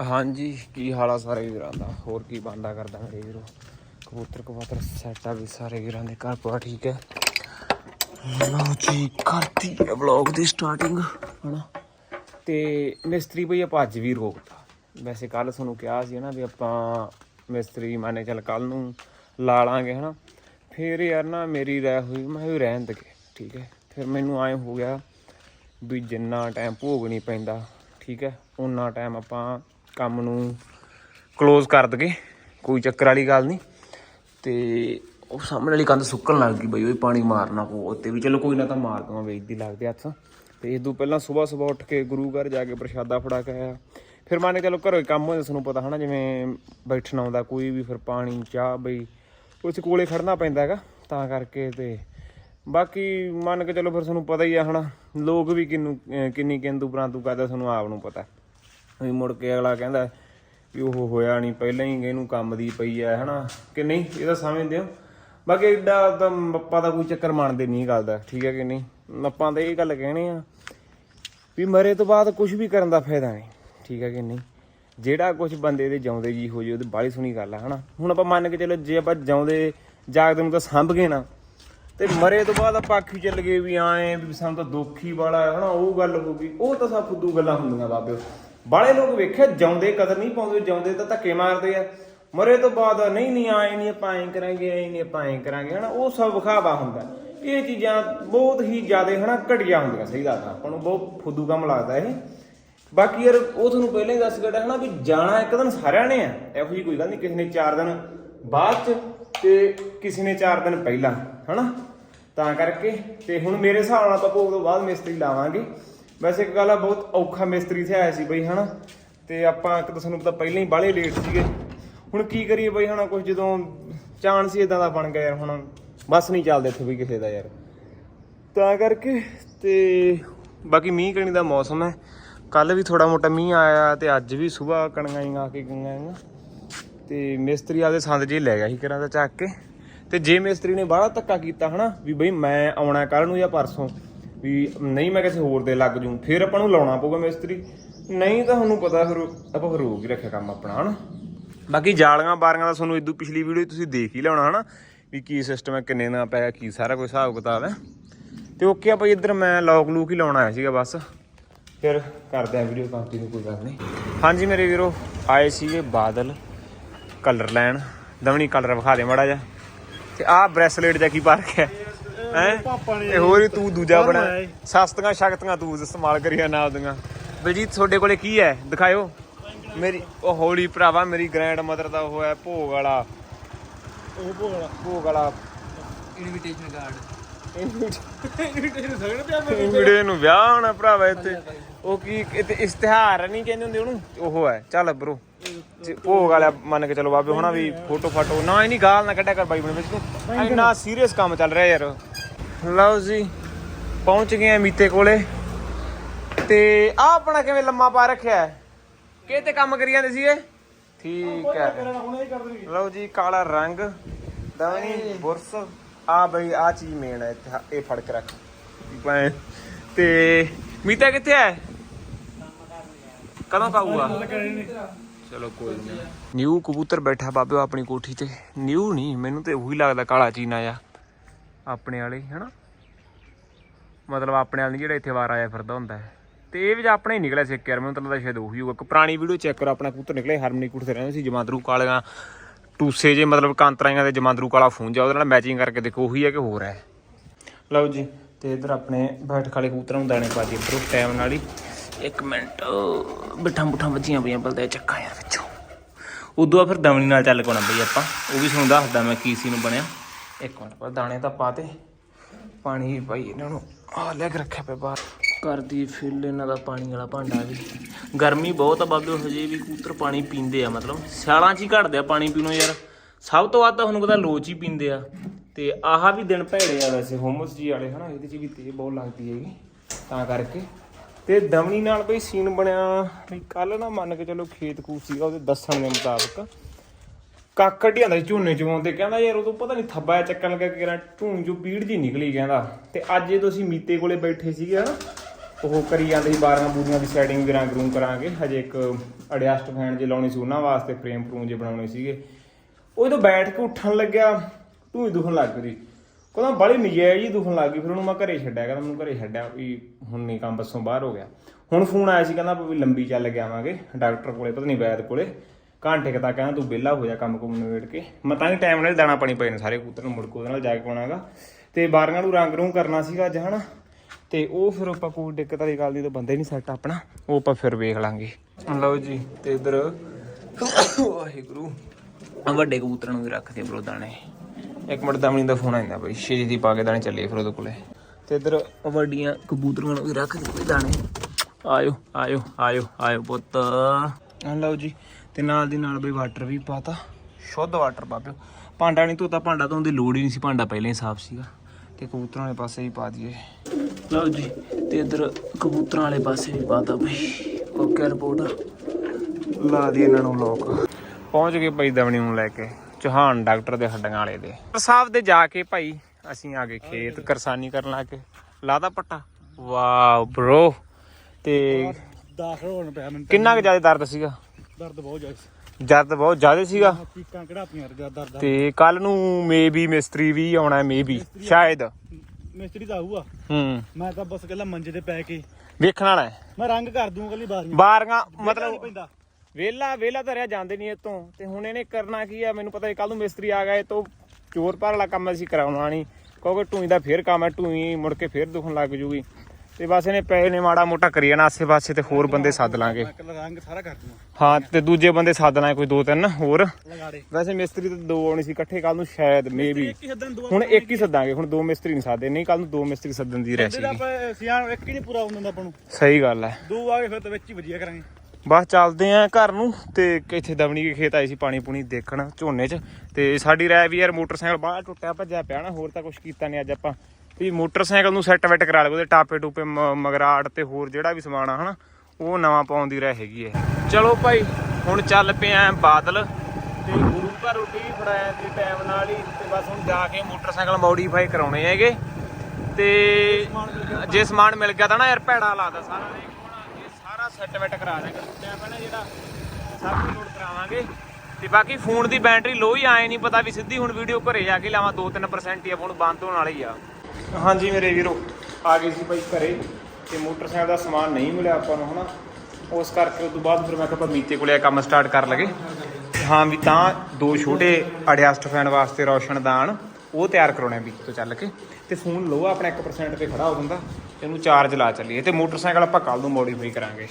ਹਾਂਜੀ, ਕੀ ਹਾਲ ਆ ਸਾਰੇ ਵੀਰਾਂ ਦਾ? ਹੋਰ ਕੀ ਬੰਦਾ ਕਰਦਾ ਮੇਰੇ ਵੀਰੋ? ਕਬੂਤਰ ਕਬੂਤਰ ਸੈਟ ਆ ਵੀ ਸਾਰੇ ਵੀਰਾਂ ਦੇ ਘਰ ਪਾ ਠੀਕ ਹੈ। ਲਓ ਜੀ, ਕਰਤੀ ਹੈ ਵਲੌਗ ਦੀ ਸਟਾਰਟਿੰਗ ਹਨਾ? ਤੇ ਮਿਸਤਰੀ ਭਈ ਆਪਾਂ ਅੱਜ ਵੀ ਰੋਕਤਾ। ਵੈਸੇ ਕੱਲ ਤੁਹਾਨੂੰ ਕਿਹਾ ਸੀ ਨਾ ਵੀ ਆਪਾਂ ਮਿਸਤਰੀ, ਮਾਨੇ ਚੱਲ ਕੱਲ ਨੂੰ ਲਾ ਲਾਂਗੇ, ਹਨਾ? ਫਿਰ ਯਾਰ ਨਾ ਮੇਰੀ ਰਹਿ ਹੋਈ, ਮੈਂ ਵੀ ਰਹਿਣ ਦੇ ਠੀਕ ਹੈ? ਫਿਰ ਮੈਨੂੰ ਐ ਹੋ ਗਿਆ ਵੀ ਜਿੰਨਾ ਟਾਈਮ ਭੋਗ ਨਹੀਂ ਪੈਂਦਾ ਠੀਕ ਹੈ ਉਨਾ ਟਾਈਮ ਆਪਾਂ ਕੰਮ ਨੂੰ ਕਲੋਜ਼ ਕਰ ਦਗੇ ਕੋਈ ਚੱਕਰ ਵਾਲੀ ਗੱਲ ਨਹੀਂ। ਤੇ ਉਹ ਸਾਹਮਣੇ ਵਾਲੀ ਕੰਧ ਸੁੱਕਣ ਲੱਗ ਗਈ ਬਈ, ਉਹ ਪਾਣੀ ਮਾਰਨਾ ਪਊ, ਉੱਤੇ ਵੀ ਚਲੋ ਕੋਈ ਨਾ ਤਾਂ ਮਾਰ ਦਵਾਂ ਵੇਚਦੀ ਲੱਗਦੇ ਹੱਥ। ਤੇ ਇਸ ਤੋਂ ਪਹਿਲਾਂ ਸਵੇਰ ਸਵੇਰ ਉੱਠ ਕੇ ਗੁਰੂ ਘਰ ਜਾ ਕੇ ਪ੍ਰਸ਼ਾਦਾ ਫੜਾ ਕੇ ਆਇਆ। ਫਿਰ ਮੰਨ ਕੇ ਚਲੋ ਘਰੋਂ ਹੀ ਕੰਮ ਹੋਇਆ ਤੁਹਾਨੂੰ ਪਤਾ ਹਨਾ, ਜਿਵੇਂ ਬੈਠਣਾ ਆਉਂਦਾ ਕੋਈ ਵੀ ਫਿਰ ਪਾਣੀ, ਚਾਹ ਬਈ ਉਸ ਕੋਲੇ ਖੜਨਾ ਪੈਂਦਾ ਹੈਗਾ, ਤਾਂ ਕਰਕੇ ਤੇ ਬਾਕੀ ਮੰਨ ਕੇ ਚਲੋ ਫਿਰ ਤੁਹਾਨੂੰ ਪਤਾ ਹੀ ਆ ਹਨਾ, ਲੋਕ ਵੀ ਕਿੰਨੂ ਕਿੰਨੀ ਕਿੰਦੂ ਪਰੰਤੂ ਕਰਦਾ ਤੁਹਾਨੂੰ ਆਪ ਨੂੰ ਪਤਾ। ਵੀ ਮੁੜ ਕੇ ਅਗਲਾ ਕਹਿੰਦਾ ਵੀ ਉਹ ਹੋਇਆ ਨਹੀਂ ਪਹਿਲਾਂ ਹੀ ਇਹਨੂੰ ਕੰਮ ਦੀ ਪਈ ਆ, ਹਨਾ। ਕਿ ਨਹੀਂ, ਇਹ ਤਾਂ ਸਮਝਦੇ ਹੋ। ਬਾਕੀ ਐਡਾ ਤਾਂ ਆਪਾਂ ਦਾ ਕੋਈ ਚੱਕਰ ਮੰਨਦੇ ਨਹੀਂ ਗੱਲ ਦਾ, ਠੀਕ ਹੈ ਕਿ ਨਹੀਂ? ਆਪਾਂ ਤਾਂ ਇਹ ਗੱਲ ਕਹਿਣੇ ਆ ਵੀ ਮਰੇ ਤੋਂ ਬਾਅਦ ਕੁਝ ਵੀ ਕਰਨ ਦਾ ਫਾਇਦਾ ਨਹੀਂ, ਠੀਕ ਹੈ ਕਿ ਨਹੀਂ? ਜਿਹੜਾ ਕੁਝ ਬੰਦੇ ਦੇ ਜਿਉਂਦੇ ਜੀ ਹੋ ਜੇ ਉਹਦੀ ਬਾਹਲੀ ਸੁਣੀ ਗੱਲ ਆ, ਹਨਾ। ਹੁਣ ਆਪਾਂ ਮੰਨ ਕੇ ਚੱਲੋ, ਜੇ ਆਪਾਂ ਜਿਉਂਦੇ, ਜਾਗਦੇ ਨੂੰ ਤਾਂ ਸੰਭ ਗਏ ਨਾ ਤੇ ਮਰੇ ਤੋਂ ਬਾਅਦ ਆਪਾਂ ਆਖੀ ਚੱਲ ਗਏ ਵੀ ਆਏ ਵੀ ਸਾਨੂੰ ਤਾਂ ਦੁੱਖ ਵਾਲਾ ਹੈ, ਹਨਾ, ਉਹ ਗੱਲ ਹੋ ਗਈ। ਉਹ ਤਾਂ ਸਭ ਫੁੱਦੂ ਗੱਲਾਂ ਹੁੰਦੀਆਂ ਬਾਬੇ। ਬਾਲੇ ਲੋਕ ਵੇਖਿਆ, ਜਿਉਂਦੇ ਕਦਰ ਨਹੀਂ ਪਾਉਂਦੇ, ਜਿਉਂਦੇ ਤਾਂ ਧੱਕੇ ਮਾਰਦੇ ਆ। ਮਰੇ ਤੋਂ ਬਾਅਦ ਨਹੀਂ ਨਹੀਂ, ਆਏ ਨਹੀਂ, ਆਪਾਂ ਐਂ ਕਰਾਂਗੇ, ਐਂ ਨਹੀਂ, ਆਪਾਂ ਐਂ ਕਰਾਂਗੇ, ਹਨਾ, ਉਹ ਸਭ ਵਿਖਾਵਾ ਹੁੰਦਾ। ਇਹ ਚੀਜ਼ਾਂ ਬਹੁਤ ਹੀ ਜ਼ਿਆਦਾ, ਹਨਾ, ਘਟੀਆ ਹੁੰਦੀਆਂ, ਸਹੀ ਦੱਸਦਾ ਆਪਾਂ ਨੂੰ ਬਹੁਤ ਫੁੱਦੂ ਕੰਮ ਲੱਗਦਾ ਇਹ। ਬਾਕੀ ਯਾਰ, ਉਹ ਤੁਹਾਨੂੰ ਪਹਿਲਾਂ ਹੀ ਦੱਸ ਗਿਆ ਹਨਾ, ਵੀ ਜਾਣਾ ਇੱਕ ਦਿਨ ਸਾਰਿਆਂ ਨੇ ਆ। ਇਹੋ ਜੀ ਕੋਈ ਗੱਲ ਨਹੀਂ, ਕਿਸੇ ਨੇ 4 ਦਿਨ ਬਾਅਦ ਚ ਤੇ ਕਿਸੇ ਨੇ 4 ਦਿਨ ਪਹਿਲਾਂ, ਹਨਾ? ਤਾਂ ਕਰਕੇ ਤੇ ਹੁਣ ਮੇਰੇ ਹਿਸਾਬ ਨਾਲ ਆਪਾਂ ਭੋਗ ਤੋਂ ਬਾਅਦ ਮਿਸਤਰੀ ਲਾਵਾਂਗੇ। ਵੈਸੇ ਇੱਕ ਗੱਲ ਆ, ਬਹੁਤ ਔਖਾ ਮਿਸਤਰੀ ਤੇ ਆਇਆ ਸੀ ਬਈ, ਹਨਾ? ਤੇ ਆਪਾਂ ਇੱਕ ਤਾਂ ਤੁਹਾਨੂੰ ਪਤਾ ਪਹਿਲਾਂ ਹੀ ਬਾਹਲੇ ਲੇਟ ਸੀਗੇ। ਹੁਣ ਕੀ ਕਰੀਏ ਬਈ, ਹਨਾ ਕੁਝ ਜਦੋਂ ਚਾਂਸ ਹੀ ਇਦਾਂ ਦਾ ਬਣ ਗਿਆ ਯਾਰ, ਹੁਣ ਬਸ ਨਹੀਂ ਚੱਲਦੇ ਇੱਥੇ ਵੀ ਕਿਸੇ ਦਾ ਯਾਰ। ਤਾਂ ਕਰਕੇ ਤੇ ਬਾਕੀ ਮੀਂਹ ਕਣੀ ਦਾ ਮੌਸਮ ਹੈ। ਕੱਲ ਵੀ ਥੋੜਾ ਮੋਟਾ ਮੀਂਹ ਆਇਆ ਤੇ ਅੱਜ ਵੀ ਸਵੇਰ ਕਣੀਆਂ ਹੀ ਆ ਕੇ ਗਈਆਂ ਤੇ ਮਿਸਤਰੀ ਆਪਦੇ ਸੰਦ ਜੇ ਲੈ ਗਿਆ ਸੀ ਕਰਾਂ ਦਾ ਚੱਕ ਕੇ। ਤੇ ਜੇ ਮਿਸਤਰੀ ਨੇ ਬਾਹਲਾ ਧੱਕਾ ਕੀਤਾ ਹਨਾ, ਵੀ ਬਈ ਮੈਂ ਆਉਣਾ ਕੱਲ ਨੂੰ ਜਾਂ ਪਰਸੋਂ, ਵੀ ਨਹੀਂ ਮੈਂ ਕਿਸੇ ਹੋਰ ਦੇ ਲੱਗ ਜੂ ਫਿਰ ਆਪਾਂ ਨੂੰ ਲਾਉਣਾ ਪਊਗਾ ਮਿਸਤਰੀ। ਨਹੀਂ ਤਾਂ ਤੁਹਾਨੂੰ ਪਤਾ ਫਿਰ ਆਪਾਂ ਫਿਰ ਰੋਕ ਹੀ ਰੱਖਿਆ ਕੰਮ ਆਪਣਾ ਹਨਾ। ਬਾਕੀ ਜਾਲੀਆਂ ਬਾਰੀਆਂ ਦਾ ਤੁਹਾਨੂੰ ਇਦੋਂ ਪਿਛਲੀ ਵੀਡੀਓ ਤੁਸੀਂ ਦੇਖ ਹੀ ਲਿਆਉਣਾ ਹਨਾ, ਵੀ ਕੀ ਸਿਸਟਮ ਹੈ, ਕਿੰਨੇ ਦਾ ਪਿਆ, ਕੀ ਸਾਰਾ ਕੁਝ ਹਿਸਾਬ ਕਿਤਾਬ ਹੈ। ਤੇ ਓਕੇ ਆਪਾਂ ਇੱਧਰ ਮੈਂ ਲੌਕ ਲੂਕ ਹੀ ਲਾਉਣਾ ਆਇਆ ਸੀਗਾ ਬਸ। ਫਿਰ ਕਰਦੇ ਆ ਵੀਡੀਓ ਕੰਟੀਨਿਊ ਕੋਈ ਗੱਲ ਨਹੀਂ। ਹਾਂਜੀ ਮੇਰੇ ਵੀਰੋ, ਆਏ ਸੀਗੇ ਬਾਦਲ। ਕਲਰ ਲੈਣ। ਦਵਣੀ ਕਲਰ ਵਿਖਾ ਦੇ ਮੜਾ ਜਾ ਤੇ ਆਹ ਬ੍ਰੈਸਲੇਟ ਜਾਂ ਕੀ ਪਾ ਰੱਖਿਆ ਹੈ? ਤੇ ਹੋਰ ਹੀ ਤੂੰ ਦੂਜਾ ਬਣਾ। ਸਸਤੀਆਂ ਸ਼ਕਤੀਆਂ ਤੂੰ ਇਸਤੇਮਾਲ ਕਰੀਆਂ ਨਾਲ ਦੀਆਂ। ਬਲਜੀਤ ਤੁਹਾਡੇ ਕੋਲੇ ਕੀ ਹੈ? ਦਿਖਾਇਓ। ਮੇਰੀ ਉਹ ਹੌਲੀ ਭਰਾਵਾ ਮੇਰੀ ਗ੍ਰੈਂਡ ਮਦਰ ਦਾ ਉਹ ਹੈ ਭੋਗ ਵਾਲਾ। ਉਹ ਭੋਗ ਵਾਲਾ। ਇਨਵੀਟੇਸ਼ਨ ਕਾਰਡ ਇਨਵੀਟੇਸ਼ਨ ਸਗਣ ਪਿਆ ਮੇਰੇ ਵੀਡੀਓ ਨੂੰ ਵਿਆਹ ਹੋਣਾ ਭਰਾਵਾ ਇੱਥੇ। ਉਹ ਕੀ ਇੱਥੇ ਇਸ਼ਤਿਹਾਰ ਨਹੀਂ ਕਹਿੰਦੇ ਹੁੰਦੇ ਉਹਨੂੰ? ਉਹ ਹੈ। ਚੱਲ ਬਰੋ ਭੋਗ ਵਾਲਾ ਮੰਨ ਕੇ ਚਲੋ ਬਾਬੇ ਹੋਣਾ ਵੀ ਫੋਟੋ ਫਾਟੋ ਨਾ ਇਹ ਨਹੀਂ ਗਾਲ ਨਾ ਕੱਢਿਆ ਕਰ ਬਾਈ ਬਣੇ ਵਿੱਚ ਤੂੰ। ਇੰਨਾ ਸੀਰੀਅਸ ਕੰਮ ਚੱਲ ਰਿਹਾ ਯਾਰ। ਲਓ ਜੀ। ਪਹੁੰਚ ਗਏ ਆ ਮੀਤੇ ਕੋਲੇ। ਤੇ ਆ ਆਪਣਾ ਕਿਵੇਂ ਲੰਮਾ ਪਾ ਰੱਖਿਆ ਹੈ? ਕਿਹ ਤੇ ਕੰਮ ਕਰੀ ਜਾਂਦੇ ਠੀਕ ਹੈ। ਹੁਣ ਇਹ ਕਰ ਦੇਣਗੇ। ਲਓ ਜੀ ਕਾਲਾ ਰੰਗ ਦਵਨੀ ਬੁਰਸ। ਆ ਬਈ ਆ ਚੀਜ਼ ਮੇਨ ਹੈ ਇਹ ਫੜ ਕੇ ਰੱਖ। ਤੇ ਮੀਤਾ ਕਿੱਥੇ ਹੈ? ਕਦੋਂ ਕਾਊਗਾ ਚਲੋ ਕੋਈ ਨਹੀਂ ਨਿਊ ਕਬੂਤਰ ਬੈਠਾ ਬਾਬੇ ਆਪਣੀ ਕੋਠੀ ਤੇ। ਨਿਊ ਨਹੀਂ ਮੈਨੂੰ ਤੇ ਉਹੀ ਲੱਗਦਾ ਕਾਲਾ ਚੀਨਾ ਆ ਆਪਣੇ ਵਾਲੇ, ਹਨਾ? ਮਤਲਬ ਆਪਣੇ ਵਾਲੇ ਨੀ ਜਿਹੜਾ ਇੱਥੇ ਵਾਰ ਆਇਆ ਫਿਰਦਾ ਹੁੰਦਾ ਹੈ। ਤੇ ਇਹ ਵੀ ਆਪਣੇ ਹੀ ਨਿਕਲਿਆ ਸੀ ਯਾਰ, ਮੈਨੂੰ ਤਾਂ ਲੱਗਦਾ ਸ਼ਾਇਦ ਉਹੀ ਹੋਊਗਾ। ਇੱਕ ਪੁਰਾਣੀ ਵੀਡੀਓ ਚੈੱਕ ਕਰੋ, ਆਪਣਾ ਕਬੂਤਰ ਨਿਕਲੇ ਹਰਮਨੀ ਕੋਠ ਤੇ ਰਹਿੰਦੇ ਸੀ, ਜਮਾਂਦਰੂ ਕਾਲੀਆਂ। ਟੂਸੇ ਜੇ ਮਤਲਬ ਕਾਂਤਰਾਈਆਂ ਦੇ ਜਮਾਂਦਰੂ ਕਾਲਾ ਫੂਨ ਜਾ ਉਹਦੇ ਨਾਲ ਮੈਚਿੰਗ ਕਰਕੇ ਦੇਖੋ, ਉਹੀ ਹੈ ਕਿ ਹੋਰ ਹੈ। ਲਓ ਜੀ, ਤੇ ਇਧਰ ਆਪਣੇ ਬੈਠ ਖਾਲੇ ਕਬੂਤਰਾਂ ਨੂੰ ਦਾਣੇ ਪਾ ਦੀ ਇੱਧਰੋਂ ਟਾਈਮ ਨਾਲ ਹੀ। ਇੱਕ ਮਿੰਟ। ਬਿਠਾਂ ਬੁਠਾਂ ਵੱਜੀਆਂ ਪਈਆਂ ਬਲਦੇ ਚੱਕਾਂ ਯਾਰ ਵਿੱਚੋਂ। ਉਦੋਂ ਬਾਅਦ ਫਿਰ ਦਮਣੀ ਨਾਲ ਚੱਲ ਕੋਣਾ ਬਈ ਆਪਾਂ। ਉਹ ਵੀ ਤੁਹਾਨੂੰ ਦੱਸਦਾ ਮੈਂ ਕੀ ਸੀ ਨੂੰ ਬਣਿਆ। ਇੱਕ ਮਿੰਟ ਪਰ ਦਾਣੇ ਤਾਂ ਪਾਤੇ ਪਾਣੀ ਵੀ ਪਾਈ ਇਹਨਾਂ ਨੂੰ। ਆ ਲੈ ਕੇ ਰੱਖਿਆ ਪਿਆ ਬਾਹਰ। ਕਰਦੀ ਫਿਲ ਇਹਨਾਂ ਦਾ ਪਾਣੀ ਵਾਲਾ ਭਾਂਡਾ ਵੀ। ਗਰਮੀ ਬਹੁਤ ਆ ਬਾਬੇ ਹਜੇ ਵੀ ਕਬੂਤਰ ਪਾਣੀ ਪੀਂਦੇ ਆ ਮਤਲਬ ਸਿਆਲਾਂ 'ਚ ਹੀ ਘਟਦੇ ਆ ਪਾਣੀ ਪੀਣੋਂ ਯਾਰ। ਸਭ ਤੋਂ ਵੱਧ ਤਾਂ ਤੁਹਾਨੂੰ ਪਤਾ ਲੋਚ ਹੀ ਪੀਂਦੇ ਆ। ਤੇ ਆਹ ਵੀ ਦਿਨ ਭੈੜੇ ਆ ਵੈਸੇ ਹੋਮਸ ਜੀ ਵਾਲੇ ਹਨਾ ਇਹਦੇ 'ਚ ਵੀ ਤੇਜ਼ ਬਹੁਤ ਲੱਗਦੀ ਹੈਗੀ। ਤਾਂ ਕਰਕੇ ਤੇ ਦਮਣੀ ਨਾਲ ਬਈ ਸੀਨ ਬਣਿਆ ਵੀ ਕੱਲ ਨਾ ਮੰਨ ਕੇ ਚਲੋ ਖੇਤ ਖੂਤ ਸੀਗਾ, ਉਹਦੇ ਦੱਸਣ ਦੇ ਮੁਤਾਬਕ। ਕਾਕੜ ਹੀ ਆਂਦਾ ਸੀ ਝੋਨੇ ਚਵਾਉਣ ਤੇ, ਕਹਿੰਦਾ ਯਾਰ ਉਦੋਂ ਪਤਾ ਨਹੀਂ ਥੱਬਾ ਜਿਹਾ ਚੱਕਣ ਲੱਗਾ ਕਿਰਾਂ ਢੂਣ ਚੋਂ ਪੀੜ ਜੀ ਨਿਕਲੀ ਕਹਿੰਦਾ। ਤੇ ਅੱਜ ਜਦੋਂ ਅਸੀਂ ਮੀਤੇ ਕੋਲੇ ਬੈਠੇ ਸੀਗੇ ਹਨਾ ਉਹ ਕਰੀ ਜਾਂਦੇ ਸੀ ਬਾਰਾਂ ਬੂਰੀਆਂ ਦੀ ਸੈਟਿੰਗ ਵੀ ਰੰਗ ਰੂਮ ਕਰਾਂਗੇ। ਹਜੇ ਇੱਕ ਐਡਜਸਟ ਫੈਨ ਜੇ ਲਾਉਣੀ ਸੀ ਉਹਨਾਂ ਵਾਸਤੇ ਫਰੇਮ ਫਰੂਮ ਜੇ ਬਣਾਉਣੇ ਸੀਗੇ। ਉਹ ਜਦੋਂ ਬੈਠ ਕੇ ਉੱਠਣ ਲੱਗਿਆ ਢੂਈ ਦੁਖਣ ਲੱਗ ਪਈ। ਕਹਿੰਦਾ ਬੜੀ ਨਜਾਇਜ਼ ਹੀ ਦੁਖਣ ਲੱਗ ਗਈ, ਫਿਰ ਉਹਨੂੰ ਮੈਂ ਘਰੇ ਛੱਡਿਆ, ਕਹਿੰਦਾ ਮੈਨੂੰ ਘਰੇ ਛੱਡਿਆ ਵੀ ਹੁਣ ਨਹੀਂ ਕੰਮ, ਬੱਸੋਂ ਬਾਹਰ ਹੋ ਗਿਆ। ਹੁਣ ਫੋਨ ਆਇਆ ਸੀ, ਕਹਿੰਦਾ ਆਪਾਂ ਵੀ ਲੰਬੀ ਚੱਲ ਕੇ ਆਵਾਂਗੇ, ਡਾਕਟਰ ਕੋਲੇ, ਪਤਾ ਨਹੀਂ ਵੈਦ ਕੋਲੇ। ਘੰਟੇ ਕੁ ਤੱਕ ਕਹਿੰਦਾ ਤੂੰ ਵਿਹਲਾ ਹੋ ਜਾ ਕੰਮ ਕੁਮ ਨਿਬੇੜ ਕੇ। ਮੈਂ ਤਾਂ ਹੀ ਟਾਈਮ ਨਾਲ ਦਾਣਾ ਪਾਣੀ ਪਏ ਨੇ ਸਾਰੇ ਕਬੂਤਰ ਨੂੰ, ਮੁੜ ਕੇ ਉਹਦੇ ਨਾਲ ਜਾ ਕੇ ਪਾਉਣਾਗਾ ਤੇ ਬਾਰੀਆਂ ਨੂੰ ਰੰਗ ਰੂਮ ਕਰਨਾ ਸੀਗਾ ਅੱਜ, ਹਨਾ। ਤੇ ਉਹ ਫਿਰ ਆਪਾਂ ਕੋਈ ਦਿੱਕਤ ਵਾਲੀ ਗੱਲ ਦੀ ਤਾਂ ਬੰਦੇ ਨਹੀਂ ਸੈੱਟ ਆਪਣਾ ਉਹ ਆਪਾਂ ਫਿਰ ਵੇਖ ਲਾਂਗੇ। ਲਓ ਜੀ, ਤੇ ਇਧਰ ਵਾਹਿਗੁਰੂ। ਵੱਡੇ ਕਬੂਤਰਾਂ ਨੂੰ ਵੀ ਰੱਖਦੇ ਬਰੋ ਦਾਣੇ ਇੱਕ ਮਿੰਟ ਦਮਣੀ ਦਾ ਫੋਨ ਆਇੰਦਾ ਬਈ, ਛੇ ਦੀ ਪਾ ਕੇ ਦਾਣੇ ਚੱਲੇ ਫਿਰ ਉਹਦੇ ਕੋਲੇ। ਤੇ ਇਧਰ ਵੱਡੀਆਂ ਕਬੂਤਰਾਂ ਨੂੰ ਵੀ ਰੱਖ ਬਈ ਦਾਣੇ। ਆਇਓ ਆਇਓ ਆਇਓ ਆਇਓ ਪੁੱਤ। ਲਓ ਜੀ, ਤੇ ਨਾਲ ਦੀ ਨਾਲ ਬਈ ਵਾਟਰ ਵੀ ਪਾਤਾ। ਸ਼ੁੱਧ ਵਾਟਰ ਪਾਪਿਓ ਭਾਂਡਾ ਨਹੀਂ ਧੋਤਾ, ਭਾਂਡਾ ਧੋਣ ਦੀ ਲੋੜ ਹੀ ਨਹੀਂ ਸੀ, ਭਾਂਡਾ ਪਹਿਲਾਂ ਹੀ ਸਾਫ਼ ਸੀਗਾ। ਤੇ ਕਬੂਤਰਾਂ ਵਾਲੇ ਪਾਸੇ ਵੀ ਪਾ ਦਈਏ। ਲਓ ਜੀ, ਤੇ ਇਧਰ ਕਬੂਤਰਾਂ ਵਾਲੇ ਪਾਸੇ ਵੀ ਪਾਤਾ ਬਈ। ਓਕੇ ਰਿਪੋਰਟ ਲਾ ਦੀ ਇਹਨਾਂ ਨੂੰ ਲੋਕ ਪਹੁੰਚ ਗਏ ਭਾਈ ਦਵਣੀ ਨੂੰ ਲੈ ਕੇ। ਚੌਹਾਨ ਡਾਕਟਰ ਦੇ ਹੱਡੀਆਂ ਵਾਲੇ ਦੇ। ਸਾਹਿਬ ਦੇ ਜਾ ਕੇ ਭਾਈ ਅਸੀਂ ਆ ਗਏ ਖੇਤ ਕਰਸਾਨੀ ਕਰਨ ਲੱਗ ਕੇ ਲਾਦਾ ਪੱਟਾ। ਵਾਓ ਬ్రో ਤੇ ਦਾਖਲ ਹੋਣ ਪਿਆ ਮੈਨੂੰ ਕਿੰਨਾ ਕੁ ਜ਼ਿਆਦਾ ਦਰਦ ਸੀਗਾ? ਦਰਦ ਬਹੁਤ ਜ਼ਿਆਦਾ ਸੀ। ਦਰਦ ਬਹੁਤ ਜ਼ਿਆਦਾ ਸੀਗਾ? ਚੀਕਾਂ ਕਢਾਤੀਆਂ ਰਜਾ ਦਰਦ ਤੇ ਕੱਲ ਨੂੰ ਮੇਬੀ ਮਿਸਤਰੀ ਵੀ ਆਉਣਾ ਮੇਬੀ ਸ਼ਾਇਦ। ਮਿਸਤਰੀ ਤਾਂ ਆਊਗਾ। ਹੂੰ। ਮੈਂ ਤਾਂ ਬਸ ਕੱਲਾ ਮੰਜੇ ਤੇ ਪੈ ਕੇ ਵੇਖਣ ਵਾਲਾ ਮੈਂ ਰੰਗ ਕਰ ਦੂੰ ਕੱਲੀ ਬਾਰੀਆਂ ਬਾਰੀਆਂ ਮਤਲਬ ਵੇਲਾ ਵੇਲਾ ਤਾਂ ਰਿਆ ਜਾਂਦੇ ਨਹੀਂ ਇਤੋਂ ਤੇ ਹੁਣ ਇਹਨੇ ਕਰਨਾ ਕੀ ਆ? ਮੈਨੂੰ ਪਤਾ ਕੱਲ ਨੂੰ ਮਿਸਤਰੀ ਆ ਗਏ ਤੋਂ ਚੋਰ ਭਰ ਵਾਲਾ ਕੰਮ ਅਸੀਂ ਕਰਾਉਣਾ ਨਹੀਂ ਕਿਉਂਕਿ ਟੂਈ ਦਾ ਫੇਰ ਕੰਮ ਹੈ ਟੂਈ ਮੁੜ ਕੇ ਫੇਰ ਦੁਖਣ ਲੱਗ ਜੂਗੀ। ਤੇ ਬਸ ਇਹਨੇ ਪੈਸੇ ਨੇ ਮਾੜਾ ਮੋਟਾ ਕਰੀ ਜਾਣਾ ਆਸੇ ਪਾਸੇ ਤੇ ਹੋਰ ਬੰਦੇ ਸੱਦ ਲਾਂਗੇ। ਮੈਂ ਕੱਲਾ ਰੰਗ ਸਾਰਾ ਕਰ ਦੂੰ ਹਾਂ ਤੇ ਦੂਜੇ ਬੰਦੇ ਸੱਦ ਲਾਂ ਕੋਈ ਦੋ ਤਿੰਨ ਹੋਰ। ਵੈਸੇ ਮਿਸਤਰੀ ਤਾਂ ਦੋ ਆਉਣੇ ਸੀ ਇਕੱਠੇ ਕੱਲ ਨੂੰ ਸ਼ਾਇਦ ਮੇਬੀ ਹੀ ਹੁਣ ਇੱਕ ਹੀ ਸੱਦਾਂਗੇ ਹੁਣ ਦੋ ਮਿਸਤਰੀ ਨਹੀਂ ਸਾਦੇ ਨਹੀਂ ਕੱਲ ਨੂੰ ਦੋ ਮਿਸਤਰੀ ਸੱਦਣ ਦੀ ਰਹਿ ਇੱਕ ਹੀ ਨਹੀਂ ਪੂਰਾ ਹੁੰਦਾ ਆਪਾਂ ਨੂੰ। ਸਹੀ ਗੱਲ ਹੈ। ਦੋ ਆ ਗਏ ਫਿਰ ਤਾਂ ਵਿੱਚ ਹੀ ਵਧੀਆ ਕਰਾਂਗੇ। ਬਸ ਚੱਲਦੇ ਆਂ ਘਰ ਨੂੰ ਤੇ ਇੱਥੇ ਦਵਣੀ ਕੇ ਖੇਤ ਆਏ ਸੀ ਪਾਣੀ ਪੂਣੀ ਦੇਖਣ ਝੋਨੇ 'ਚ ਤੇ ਸਾਡੀ ਰਾਏ ਵੀ ਯਾਰ ਮੋਟਰਸਾਈਕਲ ਬਾਹਰ ਟੁੱਟਿਆ ਭੱਜਿਆ ਪਿਆ ਨਾ, ਹੋਰ ਤਾਂ ਕੁਝ ਕੀਤਾ ਨਹੀਂ ਅੱਜ ਆਪਾਂ। ਵੀ ਮੋਟਰਸਾਈਕਲ ਨੂੰ ਸੈੱਟ ਵੈਟ ਕਰਾ ਲਓ ਉਹਦੇ ਟਾਪੇ ਟੂਪੇ ਮ- ਮਗਰਾਟ ਤੇ ਹੋਰ ਜਿਹੜਾ ਵੀ ਸਮਾਨ ਆ ਹਨਾ, ਉਹ ਨਵਾਂ ਪਾਉਣ ਦੀ ਰਹਿ ਹੈਗੀ ਹੈ। ਚਲੋ ਭਾਈ, ਹੁਣ ਚੱਲ ਪਿਆ ਬਾਦਲ ਤੇ ਗੁਰੂ ਘਰ ਰੋਟੀ ਵੀ ਫੜਾਇਆ ਸੀ ਟਾਈਮ ਨਾਲ ਹੀ ਤੇ ਬਸ ਹੁਣ ਜਾ ਕੇ ਮੋਟਰਸਾਈਕਲ ਮੋਡੀਫਾਈ ਕਰਾਉਣੇ ਹੈਗੇ। ਤੇ ਜੇ ਸਮਾਨ ਮਿਲ ਗਿਆ ਤਾਂ ਨਾ ਯਾਰ ਭੈੜਾ ਲੱਗਦਾ ਸਾਰਾ ਦੇਖ ਹੁਣ ਸੈੱਟ ਵੈਟ ਕਰਾ ਦੇਗਾ ਟਾਈਮ ਪਹਿਲਾਂ ਜਿਹੜਾ ਸਭ ਕੁਝ ਲੋਡ ਕਰਾਵਾਂਗੇ। ਤੇ ਬਾਕੀ ਫੋਨ ਦੀ ਬੈਟਰੀ ਲੋ ਹੀ ਆਏ ਨਹੀਂ ਪਤਾ ਵੀ ਸਿੱਧੀ ਹੁਣ ਵੀਡੀਓ ਘਰੇ ਜਾ ਕੇ ਲਾਵਾਂ 2-3% ਹੀ ਆ, ਫੋਨ ਬੰਦ ਹੋਣ ਵਾਲੀ ਆ। ਹਾਂਜੀ ਮੇਰੇ ਵੀਰੋ, ਆ ਗਏ ਸੀ ਭਾਈ ਘਰੇ, ਤੇ ਮੋਟਰਸਾਈਕਲ ਦਾ ਸਮਾਨ ਨਹੀਂ ਮਿਲਿਆ ਆਪਾਂ ਨੂੰ, ਹਨਾ। ਉਸ ਕਰਕੇ ਉਸ ਤੋਂ ਬਾਅਦ ਫਿਰ ਮੈਂ ਕਿਹਾ ਆਪਾਂ ਮੀਤੇ ਕੋਲੇ ਇਹ ਕੰਮ ਸਟਾਰਟ ਕਰ ਲਗੇ ਹਾਂ ਵੀ ਤਾਂ ਦੋ ਛੋਟੇ ਅਡਿਆਸਟ ਫੈਨ ਵਾਸਤੇ ਰੌਸ਼ਨਦਾਨ ਉਹ ਤਿਆਰ ਕਰਾਉਣੇ ਆ ਵੀ ਤੋਂ ਚੱਲ ਕੇ। ਤੇ ਫੋਨ ਲੋ ਆਪਣਾ 1% ਤੇ ਖੜਾ ਹੋ ਜਾਂਦਾ ਇਹਨੂੰ ਚਾਰਜ ਲਾ ਚੱਲੀਏ। ਤੇ ਮੋਟਰਸਾਈਕਲ ਆਪਾਂ ਕੱਲ ਨੂੰ ਮੋਡੀਫਾਈ ਕਰਾਂਗੇ।